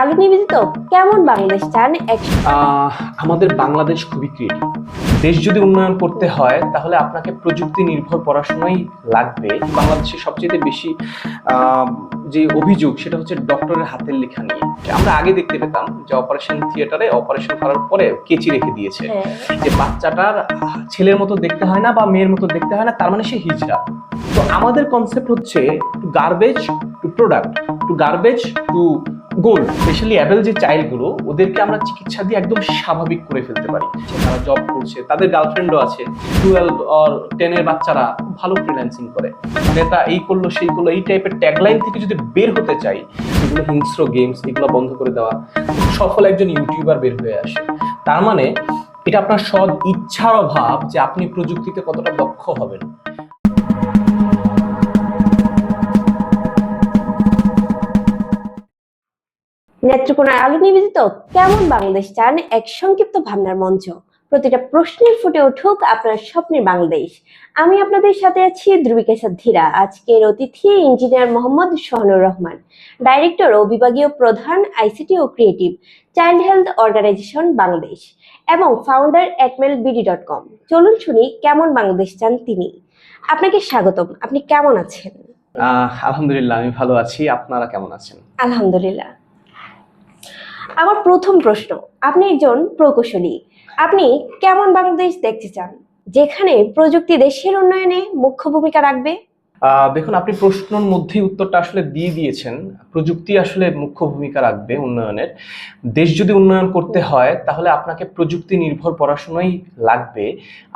আলো নিবেদিত কেমন বাংলাদেশ চান আমাদের বাংলাদেশ খুবই ক্রিয়েটিভ। দেশ যদি উন্নয়ন করতে হয় তাহলে আপনাকে প্রযুক্তি নির্ভর পড়াশোনাই লাগবে। সবচেয়ে বেশি যে অভিযোগ সেটা হচ্ছে ডক্টরের হাতের লেখা নিয়ে। আমরা আগে দেখতে পেতাম যে অপারেশন থিয়েটারে অপারেশন করার পরে কেচি রেখে দিয়েছে। হ্যাঁ, যে বাচ্চাটার ছেলের মতো দেখতে হয় না বা মেয়ের মতো দেখতে হয় না তার মানে সে হিজড়া। তো আমাদের কনসেপ্ট হচ্ছে to garbage to product to garbage to goal specially able যে চাইল্ডগুলো ওদেরকে আমরা চিকিৎসা দিয়ে একদম স্বাভাবিক করে ফেলতে পারি। তারা জব করছে, তাদের গার্লফ্রেন্ডও আছে টুয়েলভ অর টেনের বাচ্চারা ভালো ফ্রিল্যান্সিং করে। নেতা এই করল, সেই করল, এই টাইপের ট্যাগলাইন থেকে যদি বের হতে চাই, এগুলো হিংস্র গেমস এগুলো বন্ধ করে দেওয়া, সফল একজন ইউটিউবার বের হয়ে আসে। তার মানে এটা আপনার সৎ ইচ্ছার অভাব যে আপনি প্রযুক্তিতে কতটা দক্ষ হবেন। নেত্রকোনার আলো নিবেদিত কেমন বাংলাদেশ চান এক সংক্ষিপ্ত ভাবনার মঞ্চ? প্রতিটা প্রশ্নের ফুটে উঠুক আপনার স্বপ্নের বাংলাদেশ। আমি আপনাদের সাথে আছি ধ্রুবিকা ধীরা আজকের অতিথি ইঞ্জিনিয়ার মোহাম্মদ সোহানুর রহমান ডাইরেক্টর ও বিভাগীয় প্রধান আইসিটি ও creative child health organization Bangladesh এবং ফাউন্ডার একমেল বিডি ডট কম। চলুন শুনি কেমন বাংলাদেশ চান তিনি। আপনাকে স্বাগতম। আপনি কেমন আছেন? আলহামদুলিল্লাহ আমি ভালো আছি। আপনারা কেমন আছেন? আলহামদুলিল্লাহ। আমার প্রথম প্রশ্ন, আপনি একজন প্রকৌশলী। আপনি কেমন বাংলাদেশ দেখতে চান? যেখানে প্রযুক্তি দেশের উন্নয়নে মুখ্য ভূমিকা রাখবে? দেখুন, আপনি প্রশ্নের মধ্যেই উত্তরটা আসলে দিয়ে দিয়েছেন। প্রযুক্তি আসলে মুখ্য ভূমিকা রাখবে উন্নয়নের। দেশ যদি উন্নয়ন করতে হয়, তাহলে আপনাকে প্রযুক্তি নির্ভর পড়াশোনাই লাগবে।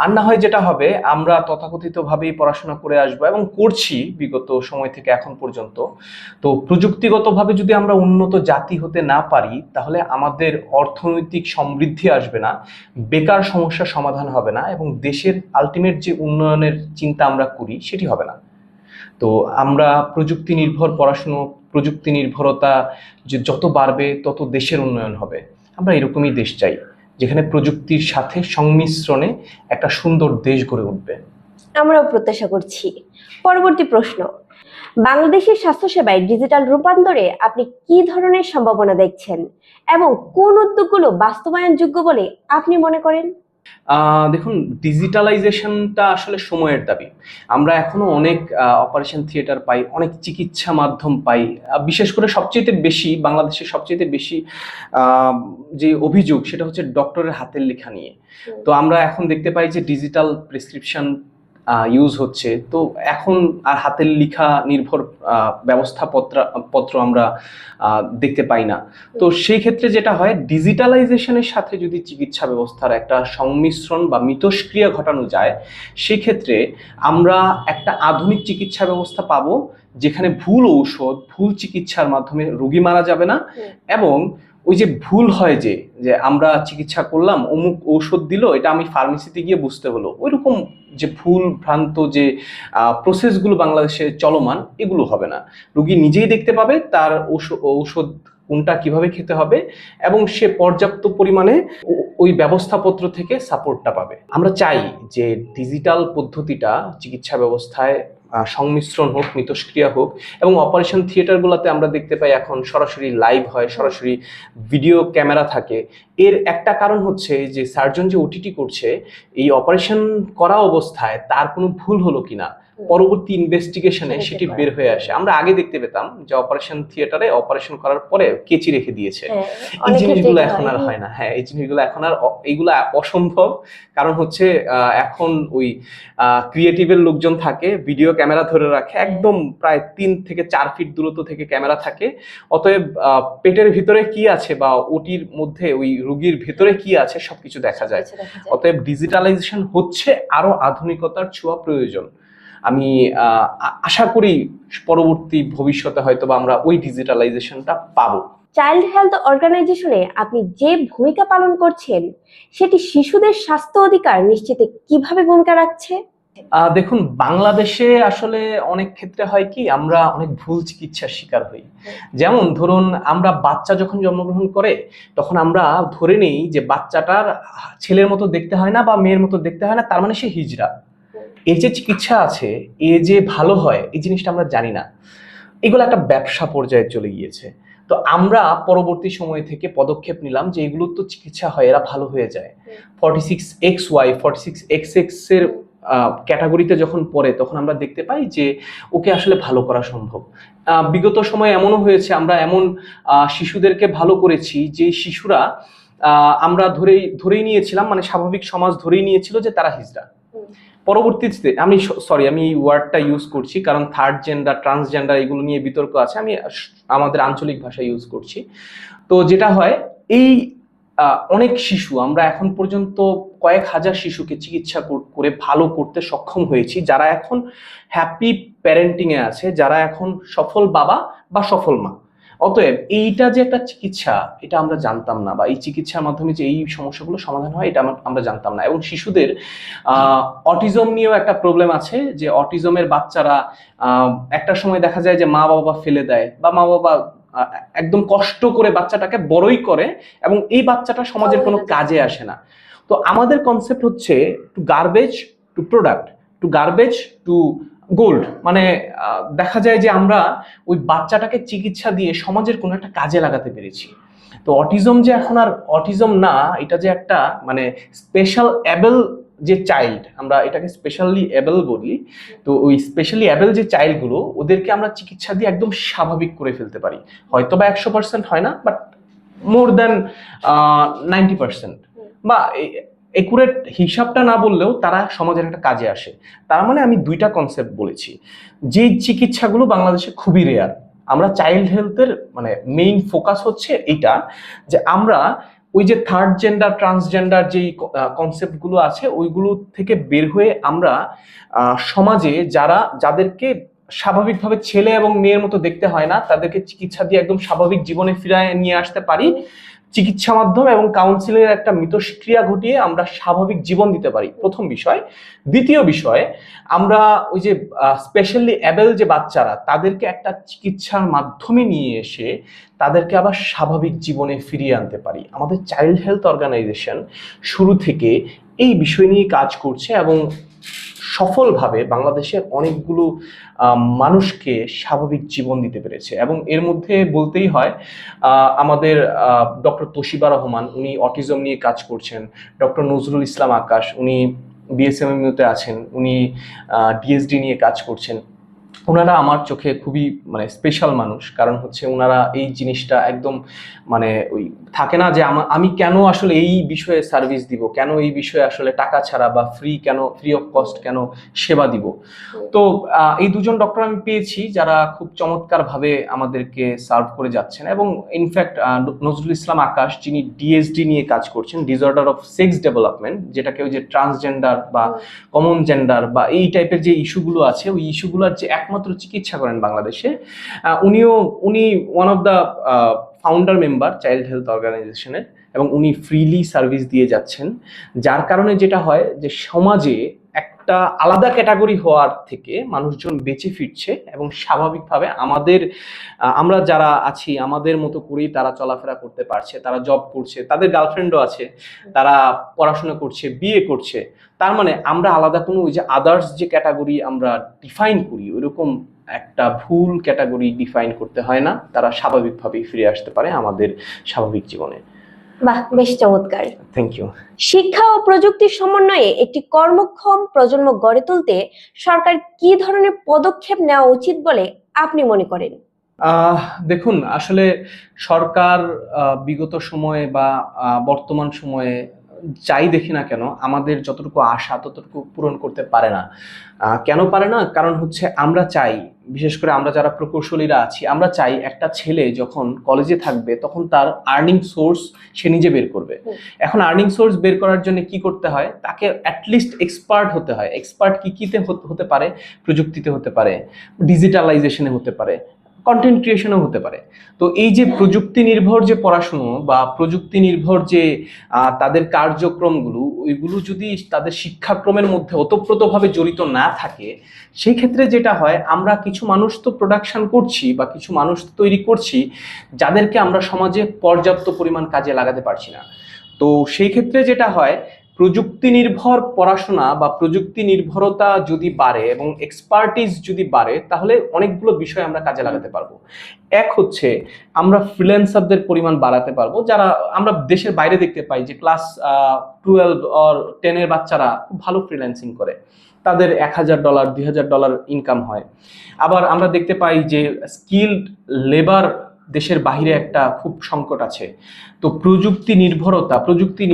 আর না হয় যেটা হবে, আমরা তথাকথিতভাবেই পড়াশোনা করে আসব এবং করছি বিগত সময় থেকে এখন পর্যন্ত। তো প্রযুক্তিগতভাবে যদি আমরা উন্নত জাতি হতে না পারি, তাহলে আমাদের অর্থনৈতিক সমৃদ্ধি আসবে না, বেকার সমস্যার সমাধান হবে না এবং দেশের আলটিমেট যে উন্নয়নের চিন্তা আমরা করি, সেটি হবে না। তো আমরা প্রযুক্তি নির্ভর পড়াশুনো, প্রযুক্তি নির্ভরতা যে যত বাড়বে, তত দেশের উন্নয়ন হবে। আমরা এরকমই দেশ চাই, যেখানে প্রযুক্তির সাথে সংমিশ্রণে একটা সুন্দর দেশ গড়ে উঠবে। আমরাও প্রত্যাশা করছি। পরবর্তী প্রশ্ন, বাংলাদেশের স্বাস্থ্যসেবায় ডিজিটাল রূপান্তরে আপনি কি ধরনের সম্ভাবনা দেখছেন? এবং কোন উদ্যোগগুলো বাস্তবায়নযোগ্য বলে আপনি মনে করেন? দেখুন ডিজিটালাইজেশনটা আসলে সময়ের দাবি। আমরা এখনও অনেক অপারেশন থিয়েটার পাই অনেক চিকিৎসা মাধ্যম পাই। বিশেষ করে সবচেয়ে বেশি বাংলাদেশের সবচেয়ে বেশি যে অভিযোগ সেটা হচ্ছে ডক্টরের হাতের লেখা নিয়ে। তো আমরা এখন দেখতে পাই যে ডিজিটাল প্রেসক্রিপশন ইউজ হচ্ছে। তো এখন আর হাতের লিখা নির্ভর আহ, ব্যবস্থাপত্র পত্র আমরা দেখতে পাই না। তো সেই ক্ষেত্রে যেটা হয় ডিজিটালাইজেশনের সাথে যদি চিকিৎসা ব্যবস্থার একটা সংমিশ্রণ বা মিতস্ক্রিয়া ঘটানো যায় সেক্ষেত্রে আমরা একটা আধুনিক চিকিৎসা ব্যবস্থা পাবো যেখানে ভুল ঔষধ ভুল চিকিৎসার মাধ্যমে রোগী মারা যাবে না এবং ওই যে ভুল হয় যে যে আমরা চিকিৎসা করলাম, অমুক ঔষধ দিল, এটা আমি ফার্মেসিতে গিয়ে বুঝতে হলো। ওইরকম যে ভুল ভ্রান্ত যে প্রসেসগুলো বাংলাদেশে চলমান, এগুলো হবে না। রুগী নিজেই দেখতে পাবে তার ঔষধ কোনটা কীভাবে খেতে হবে এবং সে পর্যাপ্ত পরিমাণে ওই ব্যবস্থাপত্র থেকে সাপোর্টটা পাবে। আমরা চাই যে ডিজিটাল পদ্ধতিটা চিকিৎসা ব্যবস্থায় সংমিশ্রণ হোক মিতস্ক্রিয়া হোক এবং অপারেশন থিয়েটারগুলোতে আমরা দেখতে পাই এখন সরাসরি লাইভ হয়, সরাসরি ভিডিও ক্যামেরা থাকে। এর একটা কারণ হচ্ছে যে সার্জন যে ওটিটি করছে, এই অপারেশন করা অবস্থায় তার কোনো ভুল হলো কিনা? পরবর্তী ইনভেস্টিগেশনে সেটি বের হয়ে আসে। আমরা আগে দেখতে পেতাম যে অপারেশন থিয়েটারে অপারেশন করার পরে কেচি রেখে দিয়েছে। হ্যাঁ, এই জিনিসগুলো এখন আর হয়। হয় না। হ্যাঁ এই জিনিসগুলো এখন আর এইগুলো অসম্ভব। কারণ হচ্ছে এখন ওই ক্রিয়েটিভের লোকজন থাকে ভিডিও ক্যামেরা ধরে রাখে। একদম প্রায় তিন থেকে চার ফিট দূরত্ব থেকে ক্যামেরা থাকে। অতএব পেটের ভিতরে কি আছে বা ওটির মধ্যে ওই রুগীর ভিতরে কি আছে সবকিছু দেখা যায়। অতএব ডিজিটালাইজেশন হচ্ছে আরও আধুনিকতার ছোঁয়া প্রয়োজন। আমি আশা করি পরবর্তী ভবিষ্যতে হয়তো বা আমরা ওই ডিজিটালাইজেশনটা পাবো। চাইল্ড হেলথ অর্গানাইজেশনে আপনি যে ভূমিকা পালন করছেন সেটি শিশুদের স্বাস্থ্য অধিকার নিশ্চিতে কীভাবে ভূমিকা রাখছে? আহ, দেখুন বাংলাদেশে আসলে অনেক ক্ষেত্রে হয় কি আমরা অনেক ভুল চিকিৎসার শিকার হই। যেমন ধরুন আমরা বাচ্চা যখন জন্মগ্রহণ করে তখন আমরা ধরে নেই যে বাচ্চাটার ছেলের মতো দেখতে হয় না বা মেয়ের মতো দেখতে হয় না তার মানে সে হিজড়া। এর যে চিকিৎসা আছে, এ যে ভালো হয়, এই জিনিসটা আমরা জানি না। এগুলো একটা ব্যবসা পর্যায়ে চলে গিয়েছে। তো আমরা পরবর্তী সময় থেকে পদক্ষেপ নিলাম যে এগুলো তো চিকিৎসা হয়, এরা ভালো হয়ে যায়। Forty six X Y forty six X এক্সের ক্যাটাগরিতে যখন পড়ে, তখন আমরা দেখতে পাই যে ওকে আসলে ভালো করা সম্ভব। বিগত সময়ে এমনও হয়েছে, আমরা এমন শিশুদেরকে ভালো করেছি যে শিশুরা আমরা ধরেই ধরেই নিয়েছিলাম মানে স্বাভাবিক সমাজ ধরেই নিয়েছিল যে তারা হিজড়া। পরবর্তীতে আমি সরি আমি এই ওয়ার্ডটা ইউজ করছি, কারণ থার্ড জেন্ডার ট্রান্সজেন্ডার এগুলো নিয়ে বিতর্ক আছে, আমি আমাদের আঞ্চলিক ভাষা ইউজ করছি। তো যেটা হয়, এই অনেক শিশু, আমরা এখন পর্যন্ত কয়েক হাজার শিশুকে চিকিৎসা কর- ভালো করতে সক্ষম হয়েছি, যারা এখন হ্যাপি প্যারেন্টিং এ আছে, যারা এখন সফল বাবা বা সফল মা। অতএব এইটা যে একটা চিকিৎসা এটা আমরা জানতাম না বা এই চিকিৎসার মাধ্যমে যে এই সমস্যাগুলো সমাধান হয় এটা আমরা- জানতাম না। এবং শিশুদের অটিজম নিয়েও একটা প্রবলেম আছে যে অটিজমের বাচ্চারা একটা সময় দেখা যায় যে মা বাবা ফেলে দেয় বা মা বাবা একদম কষ্ট করে বাচ্চাটাকে বড়ই করে এবং এই বাচ্চাটা সমাজের কোনো কাজে আসে না। তো আমাদের কনসেপ্ট হচ্ছে to garbage to product to garbage to gold মানে দেখা যায় যে আমরা ওই বাচ্চাটাকে চিকিৎসা দিয়ে সমাজের কোনো একটা কাজে লাগাতে পেরেছি। তো অটিজম যে এখন আর অটিজম না, এটা যে একটা মানে স্পেশাল অ্যাবেল যে চাইল্ড আমরা এটাকে স্পেশালি অ্যাবেল বলি, তো ওই স্পেশালি অ্যাবেল যে চাইল্ডগুলো ওদেরকে আমরা চিকিৎসা দিয়ে একদম স্বাভাবিক করে ফেলতে পারি। হয়তো বা একশো পার্সেন্ট হয় না but more than ninety percent বা একুরেট হিসাবটা না বললেও তারা সমাজের একটা কাজে আসে। তার মানে আমি দুইটা কনসেপ্ট বলেছি। যে চিকিৎসাগুলো বাংলাদেশে খুবই রেয়ার আমরা চাইল্ড হেলথের মানে মেইন ফোকাস হচ্ছে এটা যে আমরা ওই যে থার্ড জেন্ডার ট্রান্সজেন্ডার যেই কনসেপ্টগুলো আছে, ওইগুলো থেকে বের হয়ে আমরা সমাজে যারা, যাদেরকে স্বাভাবিকভাবে ছেলে এবং মেয়ের মতো দেখতে হয় না, তাদেরকে চিকিৎসা দিয়ে একদম স্বাভাবিক জীবনে ফিরায় নিয়ে আসতে পারি। চিকিৎসা মাধ্যম এবং কাউন্সিলের একটা মিতস্ক্রিয়া ঘটিয়ে আমরা স্বাভাবিক জীবন দিতে পারি। প্রথম বিষয়। দ্বিতীয় বিষয়, আমরা ওই যে স্পেশালি অ্যাবেল যে বাচ্চারা, তাদেরকে একটা চিকিৎসার মাধ্যমে নিয়ে এসে তাদেরকে আবার স্বাভাবিক জীবনে ফিরিয়ে আনতে পারি। আমাদের চাইল্ড হেলথ অর্গানাইজেশন শুরু থেকে এই বিষয় নিয়ে কাজ করছে এবং সফলভাবে বাংলাদেশের অনেকগুলো মানুষকে স্বাভাবিক জীবন দিতে পেরেছে। এবং এর মধ্যে বলতেই হয় আমাদের ডক্টর তোশিবা রহমান, উনি অটিজম নিয়ে কাজ করছেন। ডক্টর নজরুল ইসলাম আকাশ, উনি বিএসএমএমইউতে আছেন, উনি ডিএসডি নিয়ে কাজ করছেন। ওনারা আমার চোখে খুবই মানে স্পেশাল মানুষ। কারণ হচ্ছে ওনারা এই জিনিসটা একদম মানে ওই থাকে না যে আমা- আমি কেন আসলে এই বিষয়ে সার্ভিস দিব? কেন এই বিষয়ে আসলে টাকা ছাড়া বা ফ্রি কেন ফ্রি অফ কস্ট কেন সেবা দিব? তো এই দুজন ডক্টর আমি পেয়েছি যারা খুব চমৎকারভাবে আমাদেরকে সার্ভ করে যাচ্ছেন এবং ইনফ্যাক্ট নজরুল ইসলাম আকাশ যিনি ডিএসডি নিয়ে কাজ করছেন ডিসঅর্ডার অফ সেক্স ডেভেলপমেন্ট যেটাকে ওই যে ট্রান্সজেন্ডার বা কমন জেন্ডার বা এই টাইপের যে ইস্যুগুলো আছে ওই ইস্যুগুলোর যে একমাত্র চিকিৎসা করেন বাংলাদেশে। উনিও, উনি one of the founder member child health অর্গানাইজেশনের এবং উনি ফ্রিলি সার্ভিস দিয়ে যাচ্ছেন। যার কারণে যেটা হয় যে সমাজে একটা আলাদা ক্যাটাগরি হওয়ার থেকে মানুষজন বেঁচে ফিরছে এবং স্বাভাবিকভাবে আমাদের আমরা যারা আছি, আমাদের মতো করেই তারা চলাফেরা করতে পারছে, তারা জব করছে, তাদের গার্লফ্রেন্ডও আছে, তারা পড়াশোনা করছে, বিয়ে করছে। তার মানে আমরা আলাদা কোনো ওই যে আদার্স যে ক্যাটাগরি আমরা ডিফাইন করি, ওইরকম একটা ভুল ক্যাটাগরি ডিফাইন করতে হয় না। তারা স্বাভাবিকভাবেই ফিরে আসতে পারে আমাদের স্বাভাবিক জীবনে। বাহ বেশ চমৎকার। থ্যাংক ইউ শিক্ষা ও প্রযুক্তির সমন্বয়ে একটি কর্মক্ষম প্রজন্ম গড়ে তুলতে সরকার কি ধরনের পদক্ষেপ নেওয়া উচিত বলে আপনি মনে করেন? আহ দেখুন আসলে সরকার আহ, বিগত সময়ে বা আহ, বর্তমান সময়ে যাই দেখি না কেন আমাদের যতটুকু আশা ততটুকু পূরণ করতে পারে না। কেন পারে না? কারণ হচ্ছে আমরা চাই বিশেষ করে আমরা যারা প্রকৌশলীরা আছি আমরা চাই একটা ছেলে যখন কলেজে থাকবে তখন তার আর্নিং সোর্স সে নিজে বের করবে। এখন আর্নিং সোর্স বের করার জন্য কি করতে হয়? তাকে অ্যাটলিস্ট এক্সপার্ট হতে হয়। এক্সপার্ট কি কিতে হতে- হতে পারে? প্রযুক্তিতে হতে পারে। ডিজিটালাইজেশনে হতে পারে। কন্টেন্ট ক্রিয়েশনও হতে পারে। তো এই যে প্রযুক্তি নির্ভর যে পড়াশুনো বা প্রযুক্তি নির্ভর যে তাদের কার্যক্রমগুলো, ওইগুলো যদি তাদের শিক্ষাক্রমের মধ্যে ওতপ্রোতভাবে জড়িত না থাকে, সেই ক্ষেত্রে যেটা হয়, আমরা কিছু মানুষ তো প্রোডাকশন করছি বা কিছু মানুষ তৈরি করছি, যাদেরকে আমরা সমাজে পর্যাপ্ত পরিমাণ কাজে লাগাতে পারছি না। তো সেই ক্ষেত্রে যেটা হয় প্রযুক্তি নির্ভর পড়াশোনা বা প্রযুক্তি নির্ভরতা যদি বাড়ে এবং এক্সপার্টিস যদি বাড়ে, তাহলে অনেকগুলো বিষয় আমরা কাজে লাগাতে পারব। এক হচ্ছে, আমরা ফ্রিল্যান্সারদের পরিমাণ বাড়াতে পারব। যারা, আমরা দেশের বাইরে দেখতে পাই যে ক্লাস টুয়েলভ অর টেনের বাচ্চারা খুব ভালো ফ্রিল্যান্সিং করে। তাদের এক হাজার ডলার দুই হাজার ডলার ইনকাম হয়। আবার আমরা দেখতে পাই যে স্কিল্ড লেবার দেশের বাইরে একটা খুব সংকট আছে। তো প্রযুক্তি নির্ভরতা প্রযুক্তি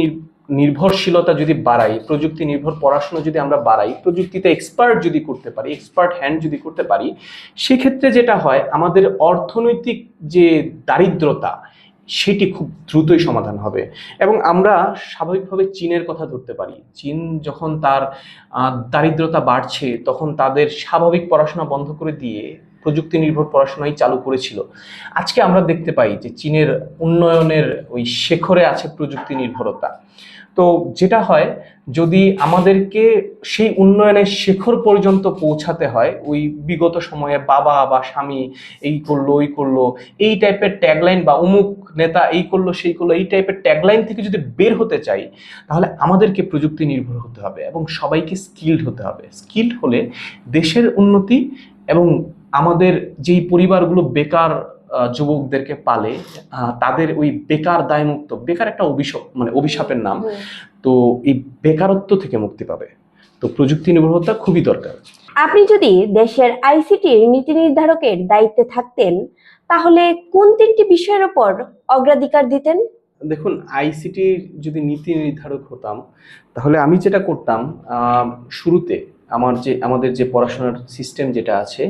নির্ভরশীলতা যদি বাড়াই, প্রযুক্তি নির্ভর পড়াশোনা যদি আমরা বাড়াই, প্রযুক্তিতে এক্সপার্ট যদি করতে পারি এক্সপার্ট হ্যান্ড যদি করতে পারি, সেক্ষেত্রে যেটা হয়, আমাদের অর্থনৈতিক যে দারিদ্রতা, সেটি খুব দ্রুতই সমাধান হবে। এবং আমরা স্বাভাবিকভাবে চীনের কথা ধরতে পারি। চীন যখন তার দারিদ্রতা বাড়ছে, তখন তাদের স্বাভাবিক পড়াশোনা বন্ধ করে দিয়ে প্রযুক্তি নির্ভর পড়াশোনাই চালু করেছিল। আজকে আমরা দেখতে পাই যে চীনের উন্নয়নের ওই শেখরে আছে প্রযুক্তি নির্ভরতা তো যেটা হয়, যদি আমাদেরকে সেই উন্নয়নের শেখর পর্যন্ত পৌঁছাতে হয়, ওই বিগত সময়ে বাবা বা স্বামী এই করল, ওই করল, এই টাইপের ট্যাগলাইন বা অমুক নেতা এই করল, সেই করল, এই টাইপের ট্যাগলাইন থেকে যদি বের হতে চাই, তাহলে আমাদেরকে প্রযুক্তি নির্ভর হতে হবে এবং সবাইকে স্কিল্ড হতে হবে। স্কিল্ড হলে দেশের উন্নতি এবং আমাদের যেই পরিবারগুলো বেকার যুবকদেরকে পালে তাদের ওই বেকার দায়মুক্ত বেকার একটা অভিশাপ মানে অভিশাপের নাম তো এই বেকারত্ব থেকে মুক্তি পাবে। তো প্রযুক্তি নির্ভরতা খুবই দরকার। আপনি যদি দেশের আইসিটির নীতি নির্ধারকের দায়িত্বে থাকতেন তাহলে কোন তিনটি বিষয়ের উপর অগ্রাধিকার দিতেন? দেখুন আইসিটির যদি নীতি নির্ধারক হতাম তাহলে আমি যেটা করতাম শুরুতে আমার যে আমাদের যে পড়াশোনার সিস্টেম যেটা আছে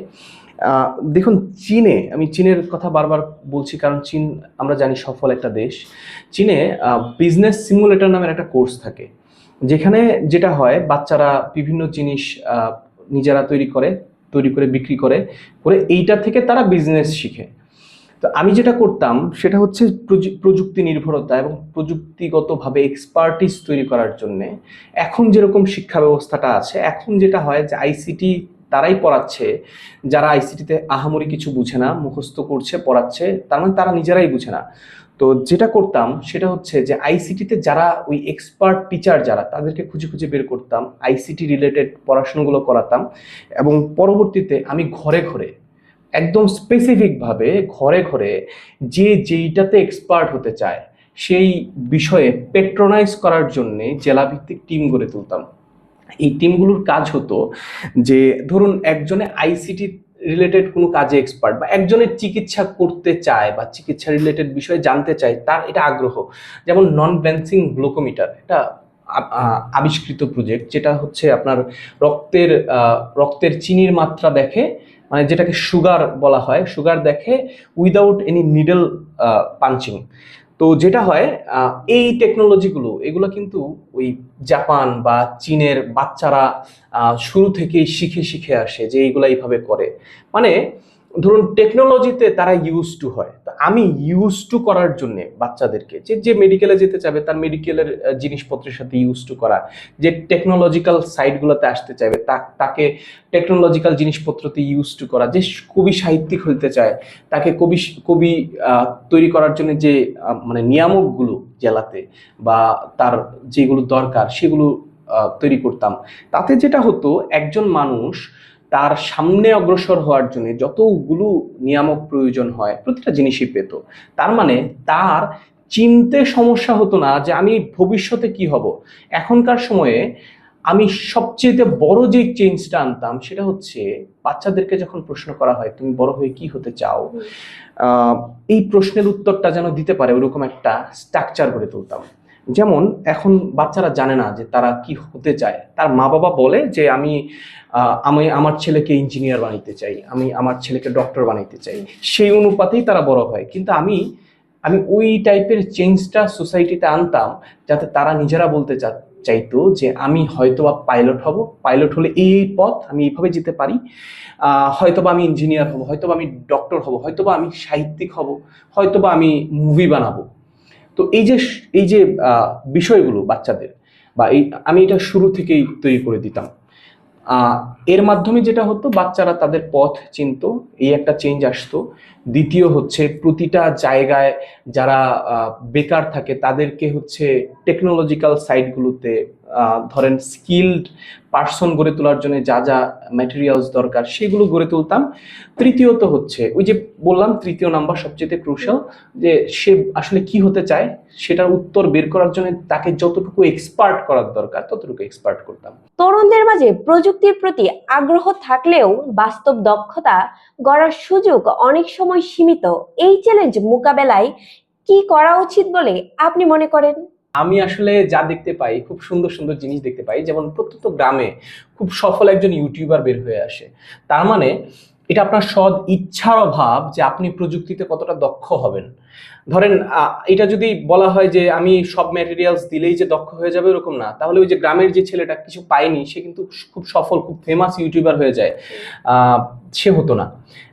দেখুন, চীনে, আমি চীনের কথা বারবার বলছি, কারণ চীন, আমরা জানি, সফল একটা দেশ। চীনে বিজনেস সিমুলেটর নামের একটা কোর্স থাকে, যেখানে যেটা হয়, বাচ্চারা বিভিন্ন জিনিস নিজেরা তৈরি করে তৈরি করে, বিক্রি করে করে এইটা থেকে তারা বিজনেস শিখে। তো আমি যেটা করতাম, সেটা হচ্ছে প্রযুক্তি নির্ভরতা এবং প্রযুক্তিগতভাবে এক্সপার্টিস তৈরি করার জন্যে। এখন যেরকম শিক্ষা ব্যবস্থাটা আছে, এখন যেটা হয় যে আইসিটি তারাই পড়াচ্ছে, যারা আইসিটিতে আহামরি কিছু বুঝে না, মুখস্থ করছে, পড়াচ্ছে, তার মানে তারা নিজেরাই বুঝে না। তো যেটা করতাম সেটা হচ্ছে যে আইসিটিতে যারা ওই এক্সপার্ট টিচার যারা, তাদেরকে খুঁজে খুঁজে বের করতাম আইসিটি রিলেটেড পড়াশোনাগুলো করাতাম এবং পরবর্তীতে আমি ঘরে ঘরে, একদম স্পেসিফিকভাবে ঘরে ঘরে যে যেইটাতে এক্সপার্ট হতে চায়, সেই বিষয়ে পেট্রোনাইজ করার জন্যে জেলাভিত্তিক টিম গড়ে তুলতাম। এই টিমগুলোর কাজ হতো যে, ধরুন একজনে আইসিটি রিলেটেড কোনো কাজে এক্সপার্ট বা একজনের চিকিৎসা করতে চায় বা চিকিৎসা রিলেটেড বিষয়ে জানতে চায়, তার এটা আগ্রহ। যেমন নন ব্যান্সিং গ্লুকোমিটার এটা আবিষ্কৃত প্রজেক্ট যেটা হচ্ছে আপনার রক্তের রক্তের চিনির মাত্রা দেখে মানে যেটাকে সুগার বলা হয় সুগার দেখে উইদাউট এনি নিডল পাঞ্চিং তো যেটা হয় এই টেকনোলজিগুলো এগুলো কিন্তু ওই জাপান বা চীনের বাচ্চারা শুরু থেকেই শিখে শিখে আসে যে এইগুলো এইভাবে করে। মানে ধরুন টেকনোলজিতে তারা ইউজ টু হয়। তো আমি ইউজ টু করার জন্য বাচ্চাদেরকে, যে যে মেডিকেলে যেতে চাবে তার মেডিকেলের জিনিসপত্রের সাথে ইউজ টু করা, যে টেকনোলজিক্যাল সাইটগুলোতে আসতে চাইবে তাকে টেকনোলজিক্যাল জিনিসপত্রতে ইউজ টু করা, যে, কবি সাহিত্যিক হইতে চায়, তাকে কবি কবি তৈরি করার জন্য যে মানে নিয়ামকগুলো জেলাতে বা তার যেগুলো দরকার, সেগুলো তৈরি করতাম। তাতে যেটা হতো, একজন মানুষ তার সামনে অগ্রসর হওয়ার জন্য যতগুলো নিয়ামক প্রয়োজন হয় প্রতিটা জিনিসই পেত। তার মানে তার চিনতে সমস্যা হতো না যে আমি ভবিষ্যতে কি হব। এখনকার সময়ে আমি সবচেয়ে বড় যে চেঞ্জটা আনতাম সেটা হচ্ছে বাচ্চাদেরকে যখন প্রশ্ন করা হয় তুমি বড় হয়ে কি হতে চাও? এই প্রশ্নের উত্তরটা যেন দিতে পারে ওরকম একটা স্ট্রাকচার করে তুলতাম। যেমন এখন বাচ্চারা জানে না যে তারা কি হতে চায়। তার মা বাবা বলে যে আমি আমি আমার ছেলেকে ইঞ্জিনিয়ার বানাইতে চাই আমি আমার ছেলেকে ডক্টর বানাইতে চাই। সেই অনুপাতেই তারা বড় হয়। কিন্তু আমি আমি ওই টাইপের চেঞ্জটা সোসাইটিতে আনতাম যাতে তারা নিজেরা বলতে চা- চাইতো যে আমি হয়তোবা পাইলট হব পাইলট হলে এই এই পথ আমি এইভাবে যেতে পারি। আহ, হয়তোবা আমি ইঞ্জিনিয়ার হব হয়তোবা আমি ডক্টর হব হয়তোবা আমি সাহিত্যিক হব হয়তোবা আমি মুভি বানাবো। তো এই যে এই যে বিষয়গুলো বাচ্চাদের, বা এই, আমি এটা শুরু থেকেই তৈরি করে দিতাম। এর মাধ্যমে যেটা হতো, বাচ্চারা তাদের পথ চিনত, এই একটা চেঞ্জ আসতো। দ্বিতীয় হচ্ছে, প্রতিটা জায়গায় যারা বেকার থাকে, তাদেরকে হচ্ছে টেকনোলজিক্যাল সাইটগুলোতে ধরেন স্কিলড পার্সন গড়ে তোলার জন্য যা যা ম্যাটেরিয়ালস দরকার সেগুলো গড়ে তুলতাম। তৃতীয়ত হচ্ছে, ওই যে বললাম তৃতীয় নাম্বার সবচেয়ে ক্রুশাল যে সে আসলে কি হতে চায়, সেটার উত্তর বের করার জন্য তাকে যতটুকু এক্সপার্ট করার দরকার, ততটুকু এক্সপার্ট করতাম। তরুণদের মাঝে প্রযুক্তির প্রতি আগ্রহ থাকলেও বাস্তব দক্ষতা গড়ার সুযোগ অনেক সময় সীমিত। এই চ্যালেঞ্জ মোকাবেলায় কি করা উচিত বলে আপনি মনে করেন? আমি আসলে যা দেখতে পাই, খুব সুন্দর সুন্দর জিনিস দেখতে পাই, যেমন প্রত্যন্ত গ্রামে খুব সফল একজন ইউটিউবার বের হয়ে আসে। তার মানে এটা আপনার সদ ইচ্ছার অভাব যে আপনি প্রযুক্তিতে কতটা দক্ষ হবেন। ধরেন এটা যদি বলা হয় যে আমি সব ম্যাটেরিয়ালস দিলেই যে দক্ষ হয়ে যাবে এরকম না তাহলে ওই যে গ্রামের যে ছেলেটা কিছু পায়নি সে কিন্তু খুব সফল খুব ফেমাস ইউটিউবার হয়ে যায়। সে হতো না।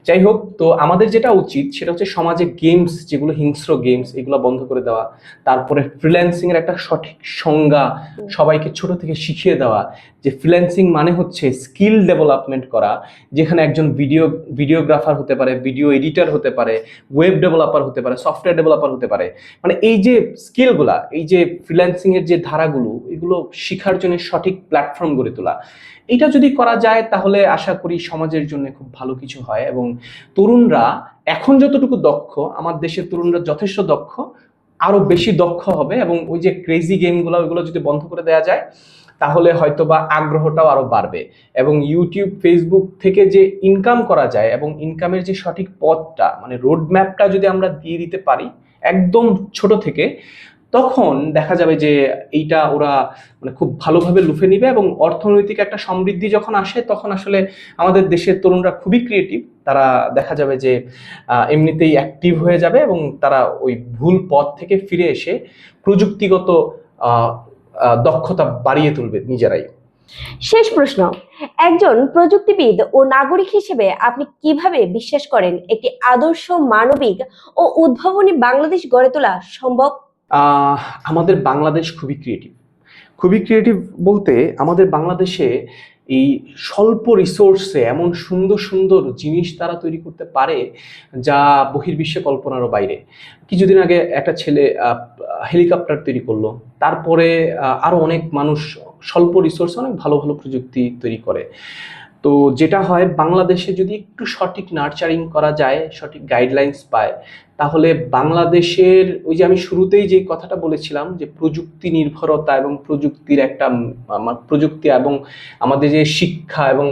যাই হোক তো আমাদের যেটা উচিত সেটা হচ্ছে সমাজে গেমস যেগুলো হিংস্র গেমস এগুলো বন্ধ করে দেওয়া তারপরে ফ্রিল্যান্সিং এর একটা সঠিক সংজ্ঞা সবাইকে ছোট থেকে শিখিয়ে দেওয়া যে ফ্রিল্যান্সিং মানে হচ্ছে স্কিল ডেভেলপমেন্ট করা যেখানে একজন ভিডিও ভিডিওগ্রাফার হতে পারে ভিডিও এডিটর হতে পারে ওয়েব ডেভেলপার হতে পারে সফটওয়্যার ডেভেলপার হতে পারে। মানে এই যে স্কিলগুলা এই যে ফ্রিল্যান্সিং এর যে ধারাগুলো, এগুলো শেখার জন্য সঠিক প্ল্যাটফর্ম গড়ে তোলা, এটা যদি করা যায় তাহলে আশা করি সমাজের জন্য খুব ভালো কিছু হয় এবং তরুণরা এখন যতটুকু দক্ষ, আমার দেশের তরুণরা যথেষ্ট দক্ষ, আরও বেশি দক্ষ হবে এবং ওই যে ক্রেজি গেমগুলো ওইগুলো যদি বন্ধ করে দেওয়া যায় তাহলে হয়তো বা আগ্রহটাও আরও বাড়বে। এবং ইউটিউব ফেসবুক থেকে যে ইনকাম করা যায় এবং ইনকামের যে সঠিক পথটা মানে রোড ম্যাপটা যদি আমরা দিয়ে দিতে পারি একদম ছোট থেকে, তখন দেখা যাবে যে এইটা ওরা মানে খুব ভালোভাবে লুফে নিবে এবং অর্থনৈতিক একটা সমৃদ্ধি যখন আসে, তখন আসলে আমাদের দেশের তরুণরা খুবই ক্রিয়েটিভ তারা দেখা যাবে যে এমনিতেই অ্যাক্টিভ হয়ে যাবে এবং তারা ওই ভুল পথ থেকে ফিরে এসে প্রযুক্তিগত দক্ষতা বাড়িয়ে তুলবে নিজেরাই। শেষ প্রশ্ন। একজন প্রযুক্তিবিদ ও নাগরিক হিসেবে আপনি কীভাবে বিশ্বাস করেন একটি আদর্শ মানবিক ও উদ্ভাবনী বাংলাদেশ গড়ে তোলা সম্ভব? আহ, আমাদের বাংলাদেশ খুবই ক্রিয়েটিভ খুবই ক্রিয়েটিভ বলতে আমাদের বাংলাদেশে এই স্বল্প রিসোর্সে এমন সুন্দর সুন্দর জিনিস তারা তৈরি করতে পারে যা বহির্বিশ্বে কল্পনারও বাইরে। কিছুদিন আগে একটা ছেলে হেলিকপ্টার তৈরি করল। তারপরে আরও অনেক মানুষ স্বল্প রিসোর্সে অনেক ভালো ভালো প্রযুক্তি তৈরি করে। তো যেটা হয়, বাংলাদেশে যদি একটু সঠিক নার্চারিং করা যায়, সঠিক গাইডলাইন্স পায়, তাহলে বাংলাদেশের ওই যে আমি শুরুতেই যে কথাটা বলেছিলাম যে প্রযুক্তি নির্ভরতা এবং প্রযুক্তির একটা প্রযুক্তি এবং আমাদের যে শিক্ষা এবং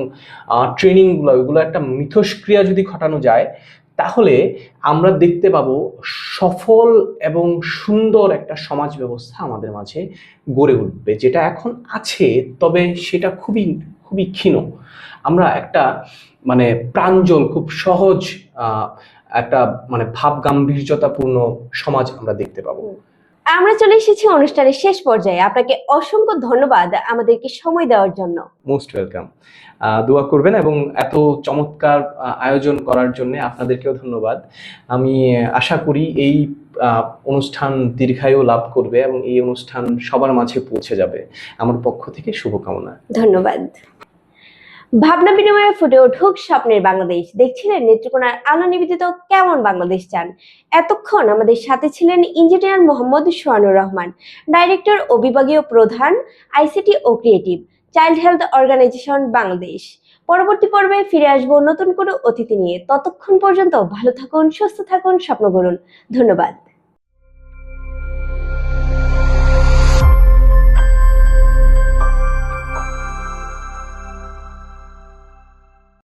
ট্রেনিংগুলো ওইগুলো একটা মিথস্ক্রিয়া যদি ঘটানো যায়, তাহলে আমরা দেখতে পাবো সফল এবং সুন্দর একটা সমাজ ব্যবস্থা আমাদের মাঝে গড়ে উঠবে, যেটা এখন আছে, তবে সেটা খুবই খুবই ক্ষীণ। আমরা একটা মানে প্রাঞ্জল খুব সহজ একটা মানে ভাব গাম্ভীর্যতাপূর্ণ সমাজ আমরা দেখতে পাবো। আমরা চলে এসেছি অনুষ্ঠানের শেষ পর্যায়ে। আপনাকে অসংখ্য ধন্যবাদ আমাদেরকে সময় দেওয়ার জন্য। মোস্ট ওয়েলকাম দোয়া করবেন এবং এত চমৎকার আয়োজন করার জন্য আপনাদেরকেও ধন্যবাদ। আমি আশা করি এই অনুষ্ঠান দীর্ঘায়ু লাভ করবে এবং এই অনুষ্ঠান সবার মাঝে পৌঁছে যাবে। আমার পক্ষ থেকে শুভকামনা। ধন্যবাদ। ভাবনা বিনিময়ে ফুটে উঠুক স্বপ্নের বাংলাদেশ। দেখছিলেন নেত্রকোনার আলো নিবেদিত কেমন বাংলাদেশ চান? এতক্ষণ আমাদের সাথে ছিলেন ইঞ্জিনিয়ার মোহাম্মদ সোহানুর রহমান, ডাইরেক্টর ও বিভাগীয় প্রধান, আইসিটি ও creative, child health organization Bangladesh. পরবর্তী পর্বে ফিরে আসব নতুন কোনো অতিথি নিয়ে। ততক্ষণ পর্যন্ত ভালো থাকুন, সুস্থ থাকুন, স্বপ্ন করুন ধন্যবাদ।